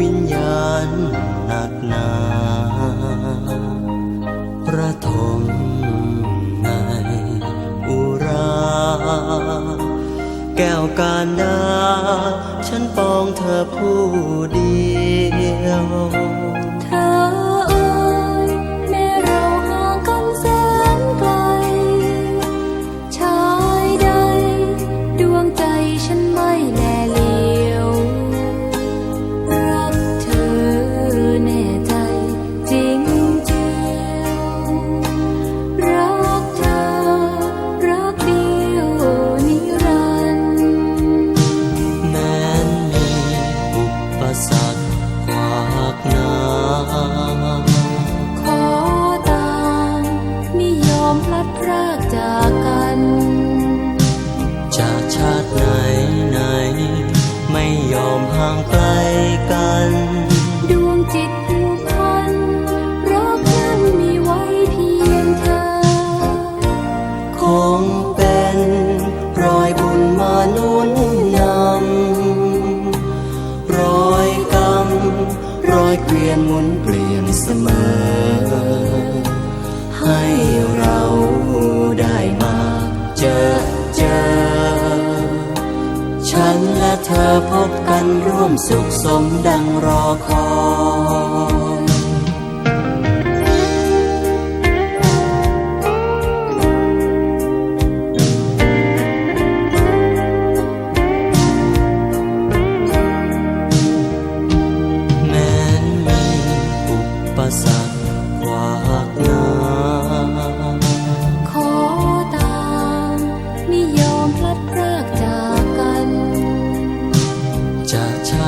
วิญญาณหนักหนาประทมในอุรา แก้วการดา ฉันปองเธอผู้เดียว ยนหมุนเปลี่ยนเสมอ ให้เราได้มาเจอเจอ ฉันและเธอพบกันร่วมสุขสมดังรอคอย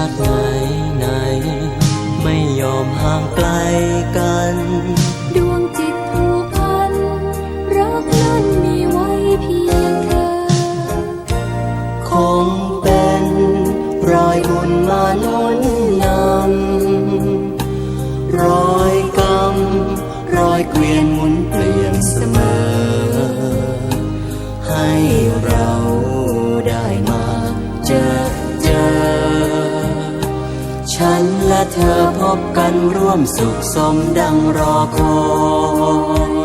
าติไหนไหน ไม่ยอมห่างไกล เธอพบกันร่วมสุขสมดังรอคอย